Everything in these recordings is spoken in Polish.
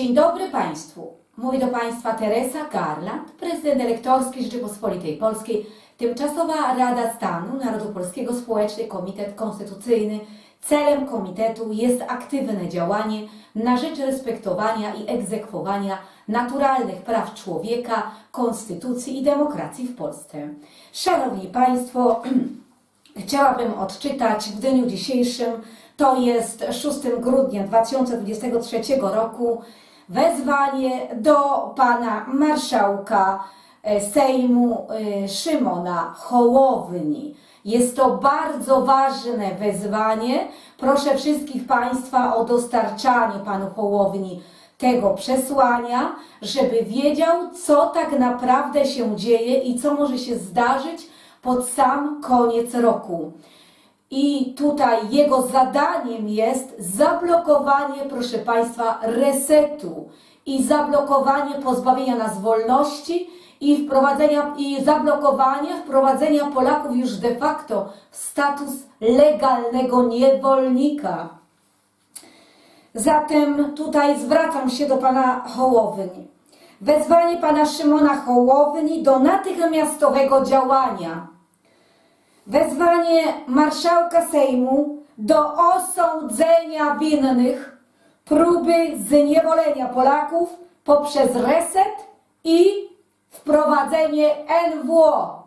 Dzień dobry Państwu. Mówi do Państwa Teresa Garland, prezydent elektorski Rzeczypospolitej Polskiej, Tymczasowa Rada Stanu Narodu Polskiego Społeczny Komitet Konstytucyjny. Celem komitetu jest aktywne działanie na rzecz respektowania i egzekwowania naturalnych praw człowieka, konstytucji i demokracji w Polsce. Szanowni Państwo, Chciałabym odczytać w dniu dzisiejszym, to jest 6 grudnia 2023 roku, wezwanie do pana marszałka e, Sejmu e, Szymona Hołowni. Jest to bardzo ważne wezwanie. Proszę wszystkich Państwa o dostarczanie panu Hołowni tego przesłania, żeby wiedział, co tak naprawdę się dzieje i co może się zdarzyć pod sam koniec roku. I tutaj jego zadaniem jest zablokowanie, proszę Państwa, resetu i zablokowanie pozbawienia nas wolności i wprowadzenia i zablokowanie wprowadzenia Polaków już de facto w status legalnego niewolnika. Zatem tutaj zwracam się do pana Hołowni. Wezwanie pana Szymona Hołowni do natychmiastowego działania. Wezwanie marszałka Sejmu do osądzenia winnych próby zniewolenia Polaków poprzez reset i wprowadzenie NWO.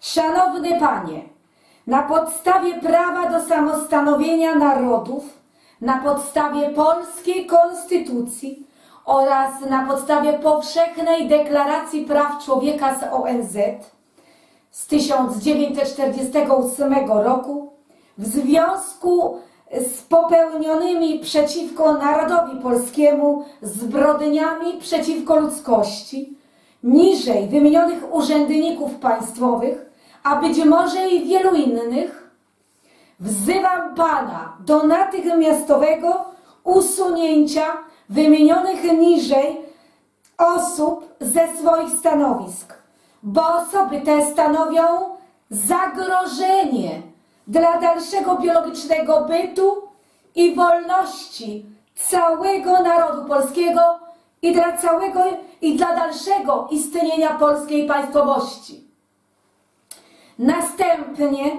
Szanowny Panie, na podstawie prawa do samostanowienia narodów, na podstawie polskiej konstytucji oraz na podstawie powszechnej deklaracji praw człowieka z ONZ z 1948 roku w związku z popełnionymi przeciwko narodowi polskiemu zbrodniami przeciwko ludzkości, niżej wymienionych urzędników państwowych, a być może i wielu innych, wzywam Pana do natychmiastowego usunięcia wymienionych niżej osób ze swoich stanowisk, bo osoby te stanowią zagrożenie dla dalszego biologicznego bytu i wolności całego narodu polskiego i dla całego i dla dalszego istnienia polskiej państwowości. Następnie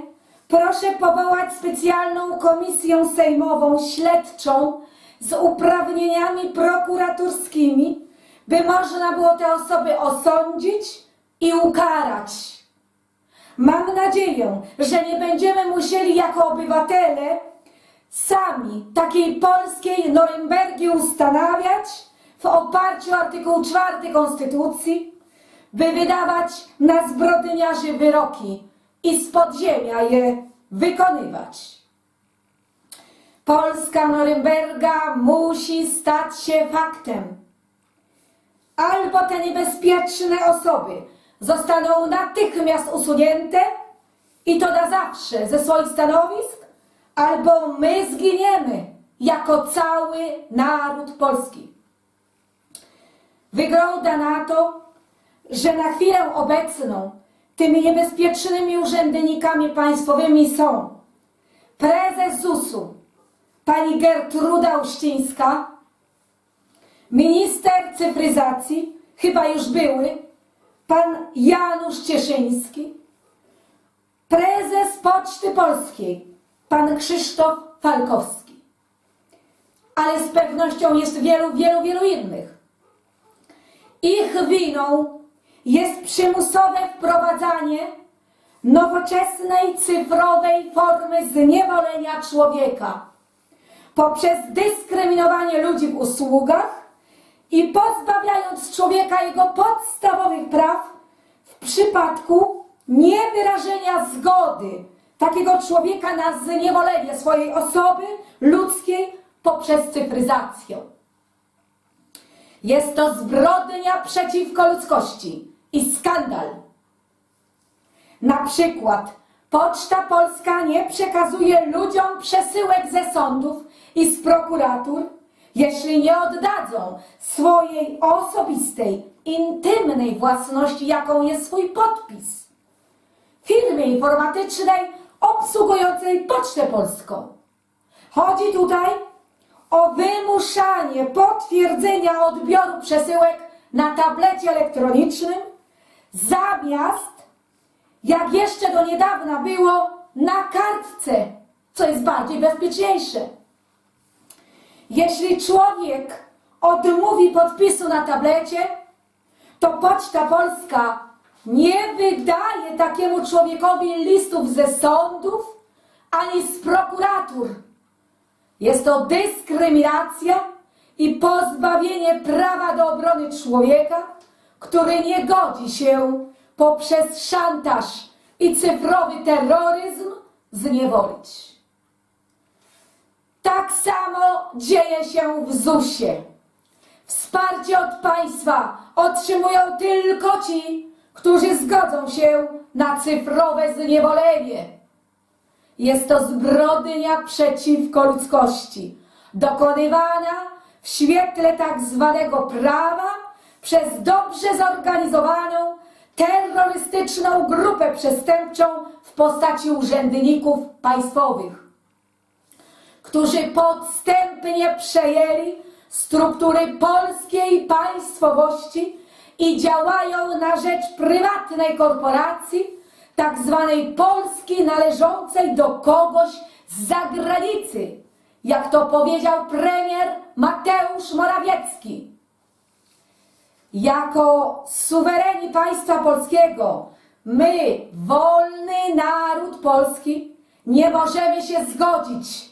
proszę powołać specjalną komisję sejmową śledczą z uprawnieniami prokuratorskimi, by można było te osoby osądzić i ukarać. Mam nadzieję, że nie będziemy musieli jako obywatele sami takiej polskiej Norymbergi ustanawiać w oparciu o artykuł 4 Konstytucji, by wydawać na zbrodniarzy wyroki i z podziemia je wykonywać. Polska Norymberga musi stać się faktem. Albo te niebezpieczne osoby zostaną natychmiast usunięte i to na zawsze ze swoich stanowisk, albo my zginiemy jako cały naród polski. Wygląda na to, że na chwilę obecną tymi niebezpiecznymi urzędnikami państwowymi są prezes ZUS-u, pani Gertruda Uścińska, minister cyfryzacji, chyba już były, pan Janusz Cieszyński, prezes Poczty Polskiej, pan Krzysztof Falkowski. Ale z pewnością jest wielu, wielu, wielu innych. Ich winą jest przymusowe wprowadzanie nowoczesnej, cyfrowej formy zniewolenia człowieka poprzez dyskryminowanie ludzi w usługach i pozbawiając człowieka jego podstawowych praw w przypadku niewyrażenia zgody takiego człowieka na zniewolenie swojej osoby ludzkiej poprzez cyfryzację. Jest to zbrodnia przeciwko ludzkości i skandal. Na przykład Poczta Polska nie przekazuje ludziom przesyłek ze sądów i z prokuratur, jeśli nie oddadzą swojej osobistej, intymnej własności, jaką jest swój podpis, firmie informatycznej obsługującej Pocztę Polską. Chodzi tutaj o wymuszanie potwierdzenia odbioru przesyłek na tablecie elektronicznym zamiast, jak jeszcze do niedawna było, na kartce, co jest bardziej bezpieczniejsze. Jeśli człowiek odmówi podpisu na tablecie, to Poczta Polska nie wydaje takiemu człowiekowi listów ze sądów ani z prokuratur. Jest to dyskryminacja i pozbawienie prawa do obrony człowieka, który nie godzi się poprzez szantaż i cyfrowy terroryzm zniewolić. Tak samo dzieje się w ZUS-ie. Wsparcie od państwa otrzymują tylko ci, którzy zgodzą się na cyfrowe zniewolenie. Jest to zbrodnia przeciwko ludzkości, dokonywana w świetle tak zwanego prawa przez dobrze zorganizowaną, terrorystyczną grupę przestępczą w postaci urzędników państwowych którzy podstępnie przejęli struktury polskiej państwowości i działają na rzecz prywatnej korporacji, tak zwanej Polski należącej do kogoś z zagranicy, jak to powiedział premier Mateusz Morawiecki. Jako suwereni państwa polskiego, my, wolny naród polski, nie możemy się zgodzić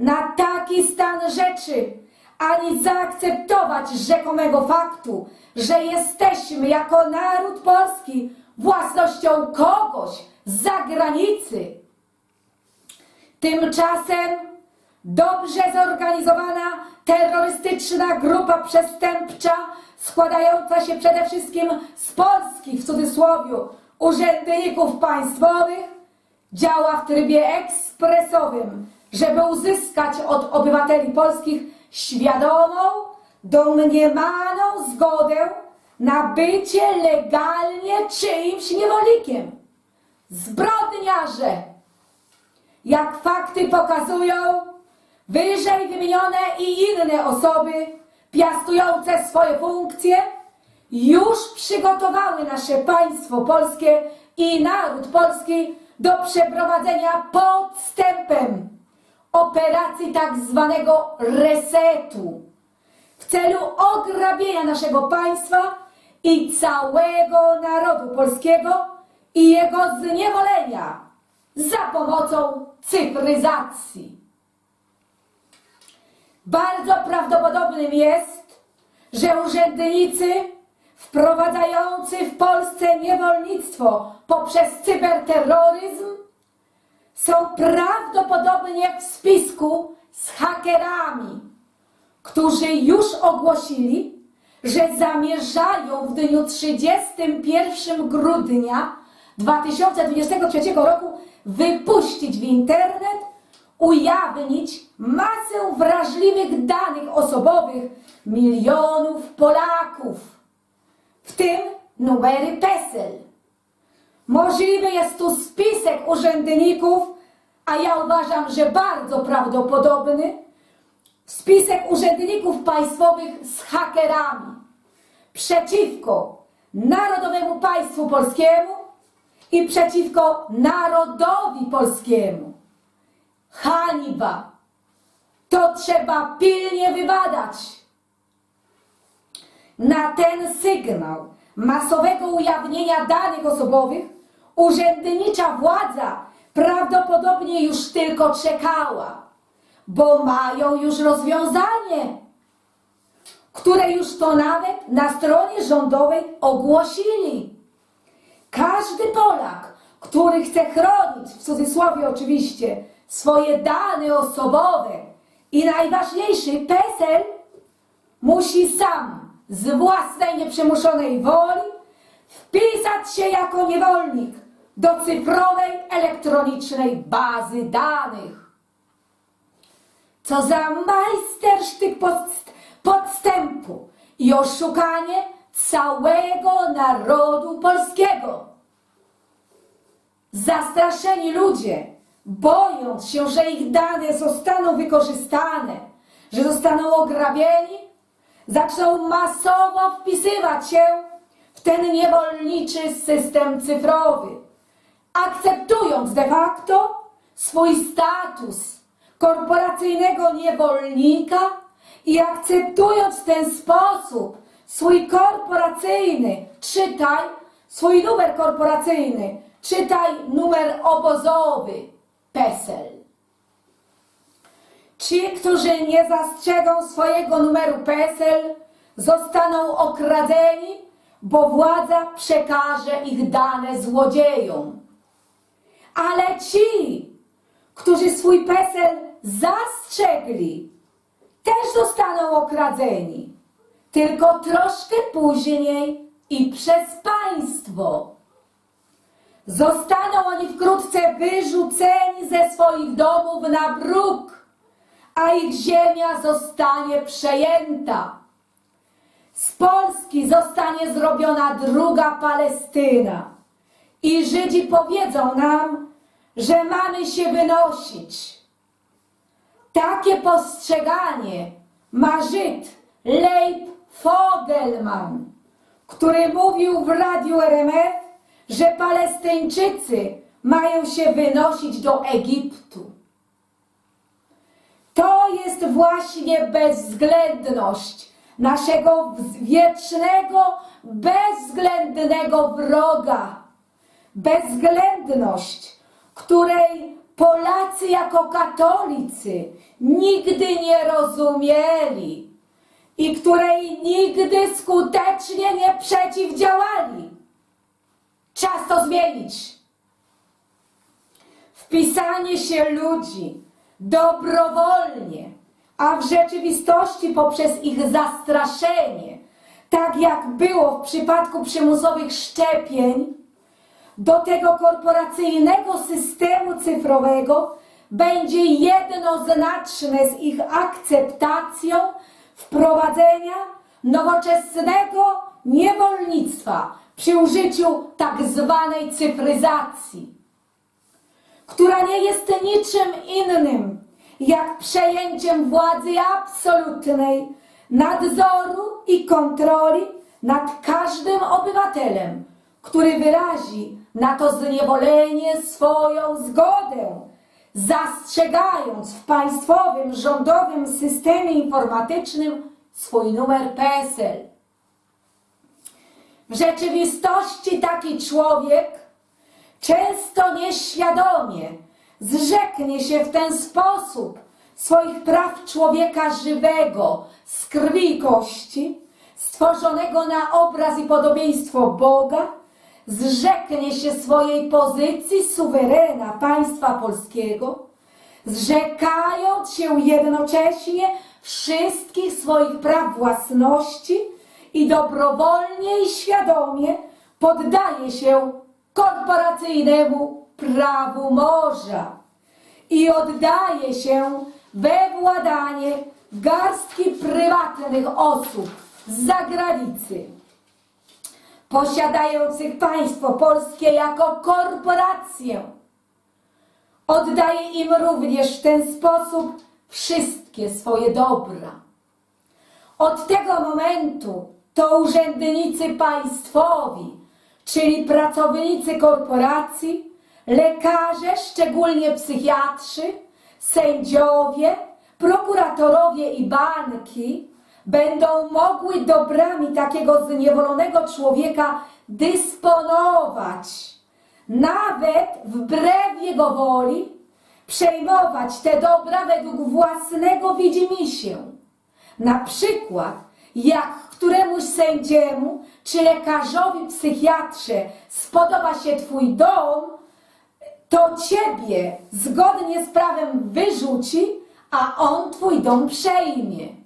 na taki stan rzeczy, ani zaakceptować rzekomego faktu, że jesteśmy jako naród polski własnością kogoś z zagranicy. Tymczasem dobrze zorganizowana terrorystyczna grupa przestępcza, składająca się przede wszystkim z polskich, w cudzysłowie, urzędników państwowych, działa w trybie ekspresowym, żeby uzyskać od obywateli polskich świadomą, domniemaną zgodę na bycie legalnie czyimś niewolnikiem. Zbrodniarze! Jak fakty pokazują, wyżej wymienione i inne osoby piastujące swoje funkcje już przygotowały nasze państwo polskie i naród polski do przeprowadzenia podstępem operacji tak zwanego resetu w celu ograbienia naszego państwa i całego narodu polskiego i jego zniewolenia za pomocą cyfryzacji. Bardzo prawdopodobnym jest, że urzędnicy wprowadzający w Polsce niewolnictwo poprzez cyberterroryzm są prawdopodobnie w spisku z hakerami, którzy już ogłosili, że zamierzają w dniu 31 grudnia 2023 roku wypuścić w internet, ujawnić masę wrażliwych danych osobowych milionów Polaków, w tym numery PESEL. Możliwy jest tu spisek urzędników, a ja uważam, że bardzo prawdopodobny, spisek urzędników państwowych z hakerami przeciwko Narodowemu Państwu Polskiemu i przeciwko narodowi polskiemu. Hańba! To trzeba pilnie wybadać. Na ten sygnał masowego ujawnienia danych osobowych urzędnicza władza prawdopodobnie już tylko czekała, bo mają już rozwiązanie, które już to nawet na stronie rządowej ogłosili. Każdy Polak, który chce chronić, w cudzysłowie oczywiście, swoje dane osobowe i najważniejszy PESEL, musi sam z własnej nieprzymuszonej woli wpisać się jako niewolnik do cyfrowej elektronicznej bazy danych. Co za majstersztyk podst- podstępu i oszukanie całego narodu polskiego. Zastraszeni ludzie, bojąc się, że ich dane zostaną wykorzystane, że zostaną ograbieni, zaczną masowo wpisywać się w ten niewolniczy system cyfrowy, akceptując de facto swój status korporacyjnego niewolnika i akceptując w ten sposób swój korporacyjny, czytaj, swój numer korporacyjny, czytaj numer obozowy, PESEL. Ci, którzy nie zastrzegą swojego numeru PESEL, zostaną okradzeni, bo władza przekaże ich dane złodziejom. Ale ci, którzy swój PESEL zastrzegli, też zostaną okradzeni. Tylko troszkę później i przez państwo. Zostaną oni wkrótce wyrzuceni ze swoich domów na bruk, a ich ziemia zostanie przejęta. Z Polski zostanie zrobiona druga Palestyna. I Żydzi powiedzą nam, że mamy się wynosić. Takie postrzeganie ma Żyd Leib Fogelman, który mówił w radiu RMF, że Palestyńczycy mają się wynosić do Egiptu. To jest właśnie bezwzględność naszego wiecznego, bezwzględnego wroga. Bezwzględność, której Polacy jako katolicy nigdy nie rozumieli i której nigdy skutecznie nie przeciwdziałali. Czas to zmienić. Wpisanie się ludzi dobrowolnie, a w rzeczywistości poprzez ich zastraszenie, tak jak było w przypadku przymusowych szczepień, do tego korporacyjnego systemu cyfrowego będzie jednoznaczne z ich akceptacją wprowadzenia nowoczesnego niewolnictwa przy użyciu tak zwanej cyfryzacji, która nie jest niczym innym jak przejęciem władzy absolutnej, nadzoru i kontroli nad każdym obywatelem, który wyrazi na to zniewolenie swoją zgodę, zastrzegając w państwowym, rządowym systemie informatycznym swój numer PESEL. W rzeczywistości taki człowiek często nieświadomie zrzeknie się w ten sposób swoich praw człowieka żywego, z krwi kości, stworzonego na obraz i podobieństwo Boga, zrzeknie się swojej pozycji suwerena państwa polskiego, zrzekając się jednocześnie wszystkich swoich praw własności i dobrowolnie i świadomie poddaje się korporacyjnemu prawu morza i oddaje się we władanie garstki prywatnych osób z zagranicy posiadających państwo polskie jako korporację. Oddaje im również w ten sposób wszystkie swoje dobra. Od tego momentu to urzędnicy państwowi, czyli pracownicy korporacji, lekarze, szczególnie psychiatrzy, sędziowie, prokuratorowie i banki będą mogły dobrami takiego zniewolonego człowieka dysponować, nawet wbrew jego woli, przejmować te dobra według własnego widzimisię. Na przykład, jak któremuś sędziemu czy lekarzowi psychiatrze spodoba się Twój dom, to Ciebie zgodnie z prawem wyrzuci, a on Twój dom przejmie.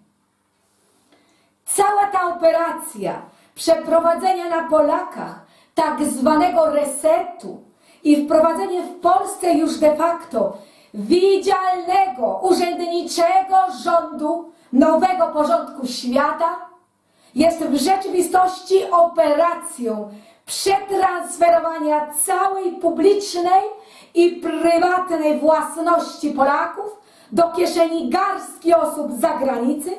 Cała ta operacja przeprowadzenia na Polakach tak zwanego resetu i wprowadzenie w Polsce już de facto widzialnego, urzędniczego rządu nowego porządku świata jest w rzeczywistości operacją przetransferowania całej publicznej i prywatnej własności Polaków do kieszeni garstki osób z zagranicy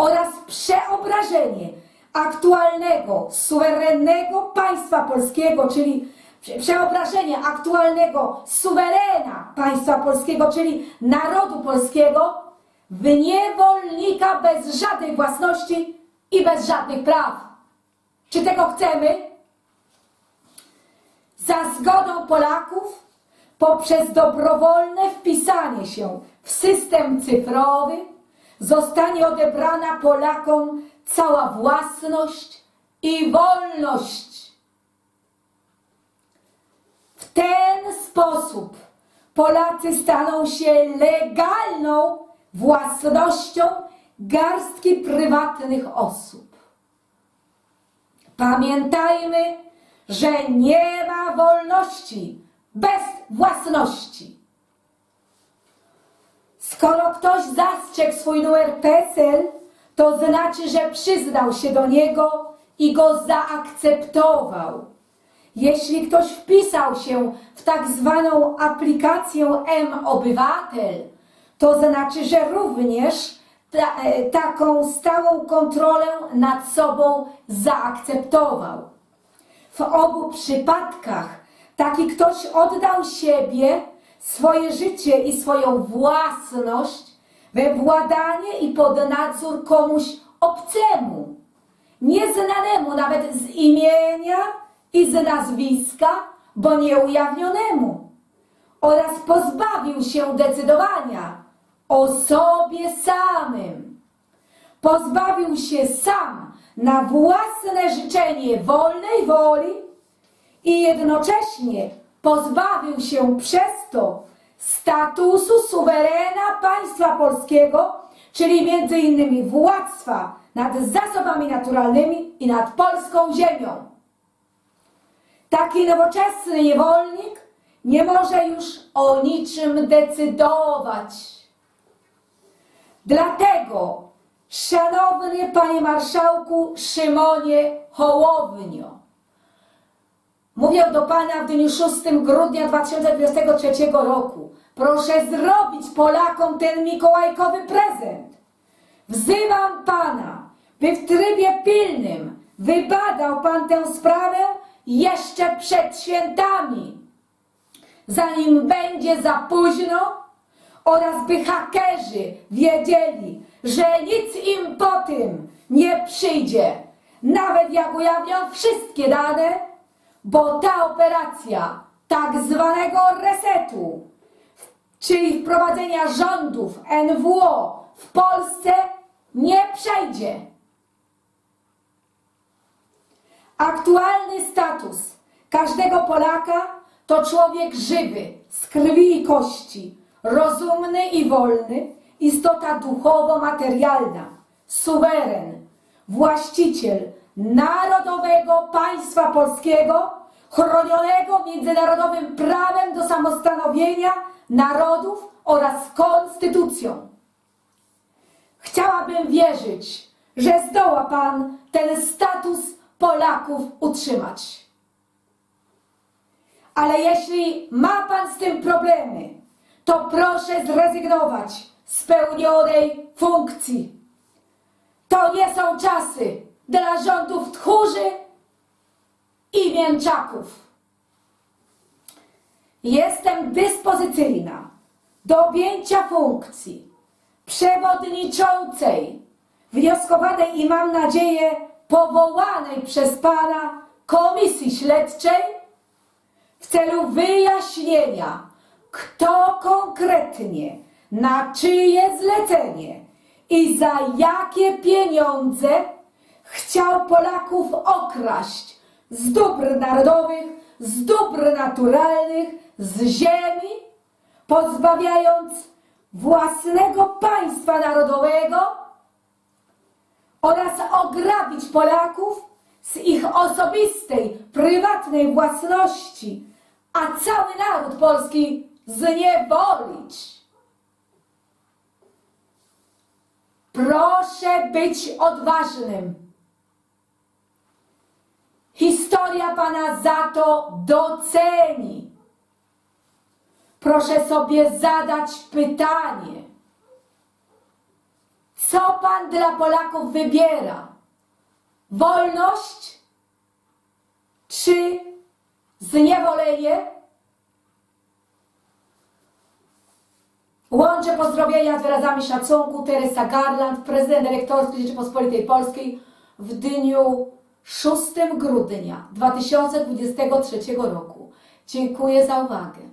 oraz przeobrażenie aktualnego, suwerennego państwa polskiego, czyli prze- przeobrażenie aktualnego suwerena państwa polskiego, czyli narodu polskiego, w niewolnika bez żadnej własności i bez żadnych praw. Czy tego chcemy? Za zgodą Polaków poprzez dobrowolne wpisanie się w system cyfrowy zostanie odebrana Polakom cała własność i wolność. W ten sposób Polacy staną się legalną własnością garstki prywatnych osób. Pamiętajmy, że nie ma wolności bez własności. Skoro ktoś zastrzegł swój numer PESEL, to znaczy, że przyznał się do niego i go zaakceptował. Jeśli ktoś wpisał się w tak zwaną aplikację M-Obywatel, to znaczy, że również ta, e, taką stałą kontrolę nad sobą zaakceptował. W obu przypadkach taki ktoś oddał siebie, swoje życie i swoją własność we władanie i pod nadzór komuś obcemu, nieznanemu nawet z imienia i z nazwiska, bo nieujawnionemu, oraz pozbawił się decydowania o sobie samym. Pozbawił się sam na własne życzenie wolnej woli i jednocześnie pozbawił się przez to statusu suwerena państwa polskiego, czyli między innymi władztwa nad zasobami naturalnymi i nad polską ziemią. Taki nowoczesny niewolnik nie może już o niczym decydować. Dlatego, szanowny panie marszałku Szymonie Hołownio, mówię do pana w dniu 6 grudnia 2023 roku, proszę zrobić Polakom ten mikołajkowy prezent. Wzywam pana, by w trybie pilnym wybadał pan tę sprawę jeszcze przed świętami. Zanim będzie za późno oraz by hakerzy wiedzieli, że nic im po tym nie przyjdzie, nawet jak ujawnią wszystkie dane, bo ta operacja tak zwanego resetu, czyli wprowadzenia rządów NWO w Polsce nie przejdzie. Aktualny status każdego Polaka to człowiek żywy, z krwi i kości, rozumny i wolny, istota duchowo-materialna, suweren, właściciel narodowego państwa polskiego, chronionego międzynarodowym prawem do samostanowienia narodów oraz konstytucją. Chciałabym wierzyć, że zdoła Pan ten status Polaków utrzymać. Ale jeśli ma Pan z tym problemy, to proszę zrezygnować z pełnionej funkcji. To nie są czasy dla rządów tchórzy i mięczaków. Jestem dyspozycyjna do objęcia funkcji przewodniczącej wnioskowanej i mam nadzieję powołanej przez Pana Komisji Śledczej w celu wyjaśnienia, kto konkretnie, na czyje zlecenie i za jakie pieniądze chciał Polaków okraść z dóbr narodowych, z dóbr naturalnych, z ziemi, pozbawiając własnego państwa narodowego oraz ograbić Polaków z ich osobistej, prywatnej własności, a cały naród polski zniewolić. Proszę być odważnym. Historia Pana za to doceni. Proszę sobie zadać pytanie, Co pan dla Polaków wybiera? Wolność czy zniewolenie? Łączę pozdrowienia z wyrazami szacunku Teresa Garland, prezydent elektorski Rzeczypospolitej Polskiej w dniu 6 grudnia 2023 roku. Dziękuję za uwagę.